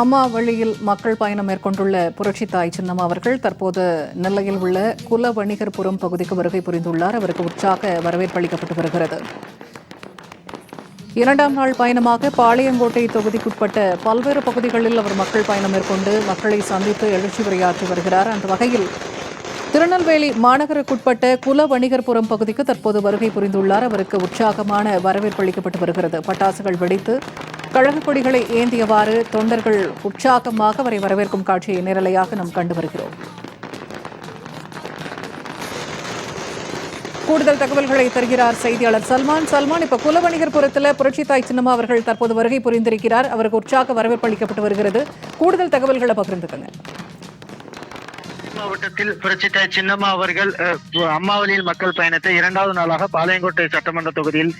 அம்மா வழியில் மக்கள் பயணம் மேற்கொண்டுள்ள புரட்சி தாய் சின்னம்மா அவர்கள் தற்போது நெல்லையில் உள்ள குல வணிகர்புரம் பகுதிக்கு வருகை புரிந்துள்ளார். அவருக்கு உற்சாக வரவேற்பு அளிக்கப்பட்டு வருகிறது. இரண்டாம் நாள் பயணமாக பாளையங்கோட்டை தொகுதிக்குட்பட்ட பல்வேறு பகுதிகளில் அவர் மக்கள் பயணம் மேற்கொண்டு மக்களை சந்தித்து எழுச்சி உரையாற்றி வருகிறார். அந்த வகையில் திருநெல்வேலி மாநகருக்குட்பட்ட குல வணிகர்புரம் பகுதிக்கு தற்போது வருகை புரிந்துள்ளார். அவருக்கு உற்சாகமான வரவேற்பு அளிக்கப்பட்டு வருகிறது. பட்டாசுகள் வெடித்து கழக கொடிகளை ஏந்தியவாறு தொண்டர்கள் உற்சாகமாக அவரை வரவேற்கும் காட்சியை நேரலையாக நாம் கண்டு வருகிறோம். கூடுதல் தகவல்களை தருகிறார் செய்தியாளர் சல்மான். சல்மான் இப்ப குலவணிகர் குலவணிகர்புரத்தில் புரட்சித்தாய் சின்னம்மா அவர்கள் தற்போது வருகை புரிந்திருக்கிறார். அவருக்கு உற்சாக வரவேற்பு அளிக்கப்பட்டு வருகிறது. கூடுதல் தகவல்களை பகிர்ந்துக்கங்க. மாவட்டத்தில் புரட்சித்த சின்னம்மா அவர்கள் அம்மாவளியில் மக்கள் பயணத்தை இரண்டாவது நாளாக பாளையங்கோட்டை சட்டமன்ற தொகுதியில்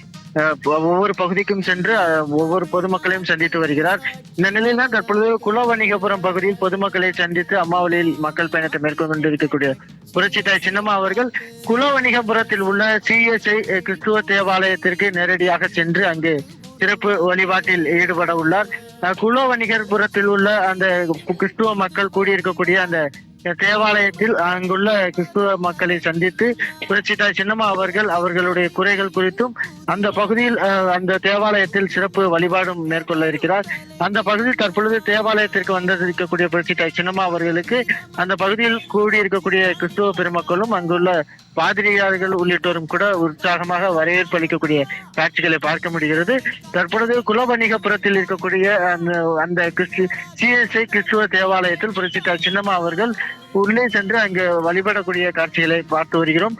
ஒவ்வொரு பகுதிக்கும் சென்று ஒவ்வொரு பொதுமக்களையும் சந்தித்து வருகிறார். இந்த நிலையில் தான் தற்பொழுது குலவணிகபுரம் பகுதியில் பொதுமக்களை சந்தித்து அம்மாவளியில் மக்கள் பயணத்தை மேற்கொண்டிருக்கக்கூடிய புரட்சி தாய் சின்னம்மா அவர்கள் குலவணிகபுரத்தில் உள்ள சிஎஸ்ஐ கிறிஸ்துவ தேவாலயத்திற்கு நேரடியாக சென்று அங்கு சிறப்பு வழிபாட்டில் ஈடுபட உள்ளார். அஹ், குலவணிகர்புரத்தில் உள்ள அந்த கிறிஸ்துவ மக்கள் கூடியிருக்கக்கூடிய அந்த தேவாலயத்தில் அங்குள்ள கிறிஸ்துவ மக்களை சந்தித்து புரட்சித்தாய் சின்னம்மா அவர்கள் அவர்களுடைய குறைகள் குறித்தும் அந்த பகுதியில் அந்த தேவாலயத்தில் சிறப்பு வழிபாடும் மேற்கொள்ள இருக்கிறார். அந்த பகுதியில் தற்பொழுது தேவாலயத்திற்கு வந்திருக்கக்கூடிய புரட்சிதா சின்னம்மா அவர்களுக்கு அந்த பகுதியில் கூடியிருக்கக்கூடிய கிறிஸ்துவ பெருமக்களும் அங்குள்ள பாதிரியார்கள் உள்ளிட்டோரும் கூட உற்சாகமாக வரவேற்பு அளிக்கக்கூடிய காட்சிகளை பார்க்க முடிகிறது. தற்பொழுது குலவணிகபுரத்தில் இருக்கக்கூடிய அந்த அந்த கிறிஸ்து சிஎஸ்ஐ கிறிஸ்துவ தேவாலயத்தில் புரட்சித்தாய் சின்னம்மா அவர்கள் உள்ளே சென்று அங்கு வழிபடக்கூடிய காட்சிகளை பார்த்து வருகிறோம்.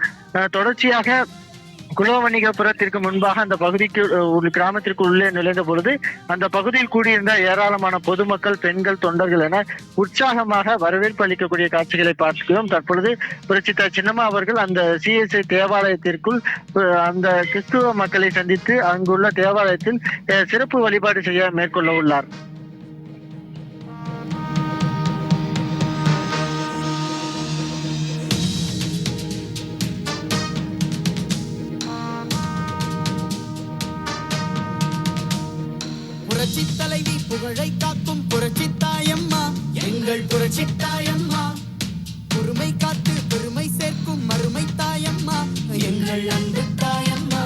தொடர்ச்சியாக குலவணிகபுரத்திற்கு முன்பாக அந்த பகுதிக்கு ஒரு கிராமத்திற்கு உள்ளே நுழைந்த பொழுது அந்த பகுதியில் கூடியிருந்த ஏராளமான பொதுமக்கள் பெண்கள் தொண்டர்கள் என உற்சாகமாக வரவேற்பு அளிக்கக்கூடிய காட்சிகளை பார்க்கிறோம். தற்பொழுது புரட்சித்தாய் சின்னம்மா அவர்கள் அந்த சிஎஸ்ஐ தேவாலயத்திற்குள் அந்த கிறிஸ்துவ மக்களை சந்தித்து அங்குள்ள தேவாலயத்தில் அஹ், சிறப்பு வழிபாடு செய்ய மேற்கொள்ள உள்ளார். புரட்சி தலைவி புகழை காக்கும் புரட்சி எங்கள் புரட்சி தாயம்மா பொறுமை காத்து பெருமை சேர்க்கும் மறுமை தாயம்மா. எங்கள் அன்பு தாயம்மா.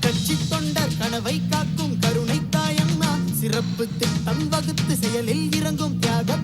கட்சி தொண்டர் கனவை காக்கும் கருணை தாயம்மா. சிறப்பு திட்டம் வகுத்து செயலில் இறங்கும் தியாக